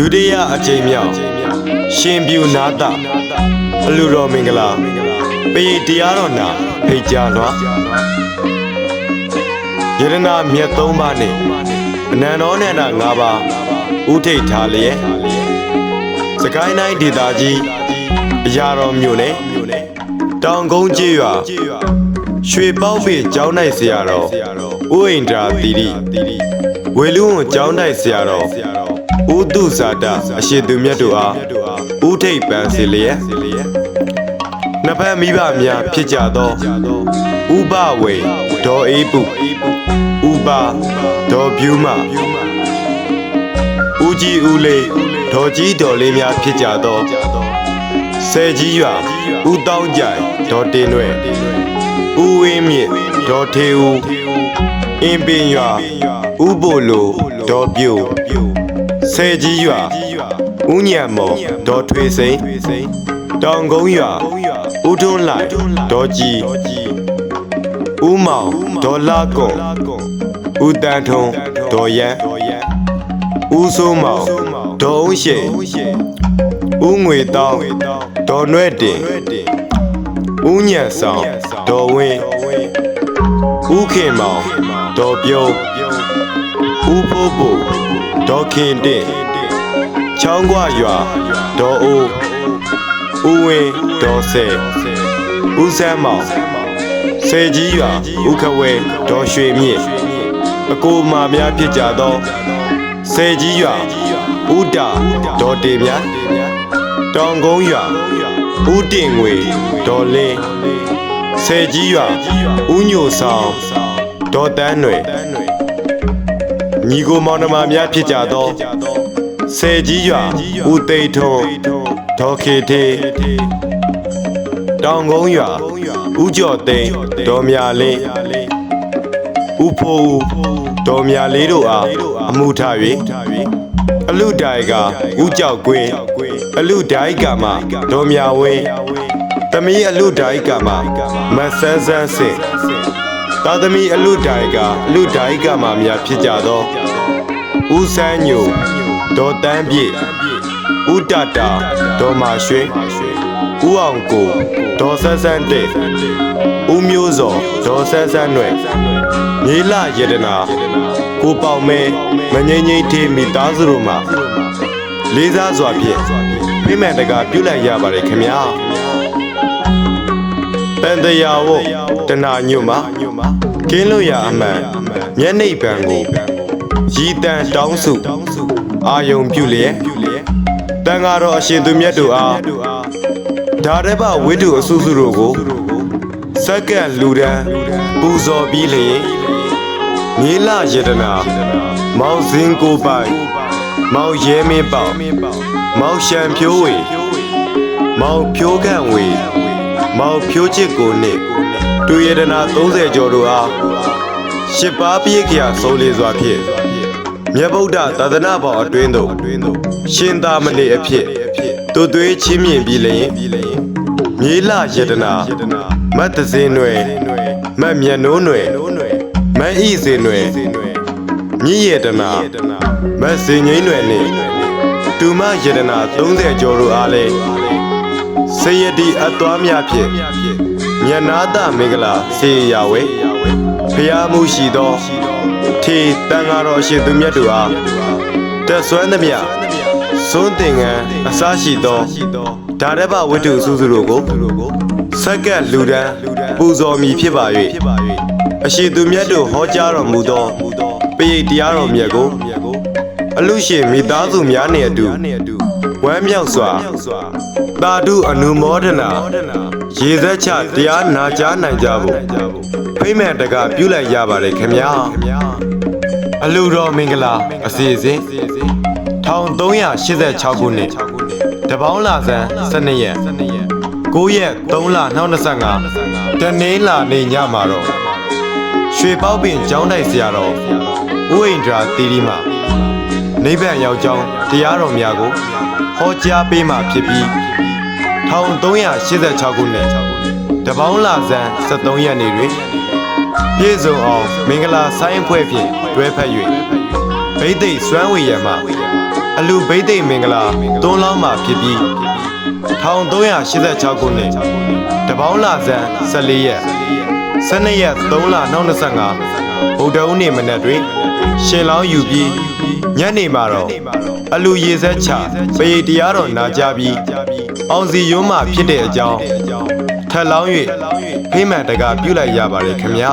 ဒုတိယအကြိမ်မြောက်ရှင်ပြူနာတာအလူတော်မင်္ဂလာပေတရားတော်နာဖိတ်ကြားလွှာယရနာမြတ်သုံးပါးနှင့်အနန္တောနန္ဒ၅ပါးဥထိတ်ထားလျက်စကိုင်းတိုင်းဒေသကြီးအရာတော်မြို့နယ်တောင်ကုန်းကျေးရွာရွှေပေါက်ပေကျောင်းနိုင်ဆရာတော်ဥအိန္ဒြာတိရိဝေလူဝန်ကျောင်းနိုင်ဆရာတော် ဥတုဇာတအရှင်သူမြတ်တို့အားဥထိတ်ပန်းစီလျက်နှစ်ဖက်မိဘများဖြစ်ကြသောဥပဝေဒေါ်အေးပုဥပါဒေါ်ပြူးမဦးကြီးဦးလေးဒေါ်ကြီးဒေါ်လေးများဖြစ်ကြသောဆယ်ကြီးရွာဦးတောင်းကြိုင်ဒေါ်တင်ရွယ်ဦးဝင်းမြင့်ဒေါ်ထေဦးအင်းပင်ရွာဦးဘိုလိုဒေါ်ပြို ဆယ်ကြီးရွာဦးညံမော်ဒေါ်ထွေစိန်တောင်ကုန်းရွာဦးထွန်းလိုက်ဒေါ်ကြီးဦးမောင်ဒေါ်လာကွန်ဦးတန်းထုံးဒေါ်ရန်ဦးစိုးမောင်ဒေါ်ဦးရှိန်ဦးငွေတောင်းဒေါ်နွဲ့တင်ဦးညံဆောင်ဒေါ်ဝင်းဦးခင်မောင်ဒေါ်ပြုံး ဦးဖိုးဖိုးဒေါ်ခင်တင်ချောင်းကွရွာဒေါ်အိုးဦးဝင်းဒေါ်ဆယ်ဦးဆန်းမောင်ဆယ်ကြီးရွာဦးခဝဲဒေါ်ရွှေမြင့်အကိုမာများဖြစ်ကြသောဆယ်ကြီးရွာဦးတာဒေါ်တေမြတ်တောင်ကုန်းရွာဦးတင်ငွေဒေါ်လင်းဆယ်ကြီးရွာဦးညိုဆောင်ဒေါ်တန်းຫນွေ ညီကိုမောင်နှမများဖြစ်ကြသောဆယ်ကြီးရွာဦးသိန်းထွန်းဒေါ်ခေထေတောင်ကုန်းရွာဦးကျော်သိန်းဒေါ်မြလင်းဦးဖိုးဒေါ်မြလေးတို့အားအမှုထား၍အလူတိုင်ကဦးကြောက်ကွင်းအလူဒိုင်ကမှဒေါ်မြဝင်းသမီးအလူဒိုင်ကမှမဆန်းဆန်းစင် သာသမီအလူဒိုင်ကအလူဒိုင်ကမှများဖြစ်ကြသောဦးစန်းညိုဒေါ်တန်းပြည့်ဦးတတာဒေါ်မာရွှေဦးအောင်ကိုဒေါ်ဆန်းဆန်းတဲ့ဦးမျိုးစောဒေါ်ဆန်းဆန်းနွယ်မြေလယတနာကိုပေါင်မဲမငိမ့်ငိမ့်ထေးမိသားစုတို့မှာလေးစားစွာဖြင့်ဖိမှန်တကာပြုလိုက်ရပါတယ်ခင်ဗျာ တန်တရာဝတ်တနာညွတ်မှာကင်းလို့ရအမှန်မျက်နှိပ်ပံကိုရည်တန်တောင်းစုအာယုံပြုလျက်တန်ဃာတော်အရှင်သူမြတ်တို့အားဒါရဘဝိတုအစုစုတို့ကိုစက္ကန့်လူဒန်းပူဇော်ပြီးလျင်မြေလယတနာမောင်စင်ကိုပိုင်မောင်ရဲမင်းပေါမောင်ရှံဖြိုးဝေမောင်ဖြိုးခန့်ဝေ မောင်ဖြိုးချစ်ကိုနှင့်တူရတနာ30ကျော်တို့အားရှစ်ပါးပြည့်ခရာဆုံးလေးစွာဖြင့်မြတ်ဗုဒ္ဓသာသနာပေါ်အတွင်းသို့ရှင်သာမဏေအဖြစ်တူသွေးချင်းမြင့်ပြီးလျင်မြေလယတနာမတ်တစင်းနွယ်မတ်မြတ်နိုးနွယ်မတ်ဤစင်နွယ်မြည်ယတနာမတ်စင်ငိမ့်နွယ်နှင့်တူမယတနာ30ကျော်တို့အားလည်း စေယတိအသွားများဖြင့်မြတ်နာတမင်္ဂလာစေရဝဲဖျားမှုရှိသောထေတန်ဃာတော်ရှင်သူမြတ်တို့အားတက်ဆွမ်းသမျှစွန်းတင်ငန်းအစရှိသောဒါရဘဝတ္ထုစုစုတို့ကိုစက္ကန့်လူဒန်းပူဇော်မည်ဖြစ်ပါ၍အရှင်သူမြတ်တို့ဟောကြားတော်မူသောပရိတ်တရားတော်မြတ်ကိုအလူရှင်မိသားစုများနှင့်အတူဝမ်းမြောက်စွာ သာဓုအနုမောဒနာရေသက်ချတရားနာကြားနိုင်ကြဖို့ဖိမ့်မဲ့တကပြုလိုက်ရပါတယ်ခင်ဗျာအလူတော်မင်္ဂလာအစီအစဉ်1386ခုနှစ်တပေါင်းလာဇန်12ရက်9ရက်3လ2025တနင်္လာနေ့ညမှာတော့ရွှေပေါက်ပင်ကျောင်းတိုက်ဆရာတော်ဥအိန္ဒြာတီရီမှာ နိဗ္ဗာန်ရောက်ကြောင်းတရားတော်များကိုဟောကြားပေးမှဖြစ်ပြီး1386ခုနှစ်တပေါင်းလာဇန်73ရက်နေ့တွင်ပြည့်စုံအောင်မင်္ဂလာဆိုင်းဖွဲ့ဖြင့်တွဲဖက်၍ဗိသိက်စွမ်းဝေရမှအလူဘိသိက်မင်္ဂလာသွန်းလောင်းမှာဖြစ်ပြီး1386ခုနှစ်တပေါင်းလာဇန်14ရက် 12ရက်3လ2025ဗုဒ္ဓဦးနေ့မနက်တွင်ရှင်လောင်းယူပြီးညနေမှာတော့အလူရေဆက်ချပရိတ်တရားတော်နာကြပြီးအောင်စီရုံးမှဖြစ်တဲ့အကြောင်းထက်လောင်း၍ဖိမှန်တကာပြုလိုက်ရပါတယ်ခင်ဗျာ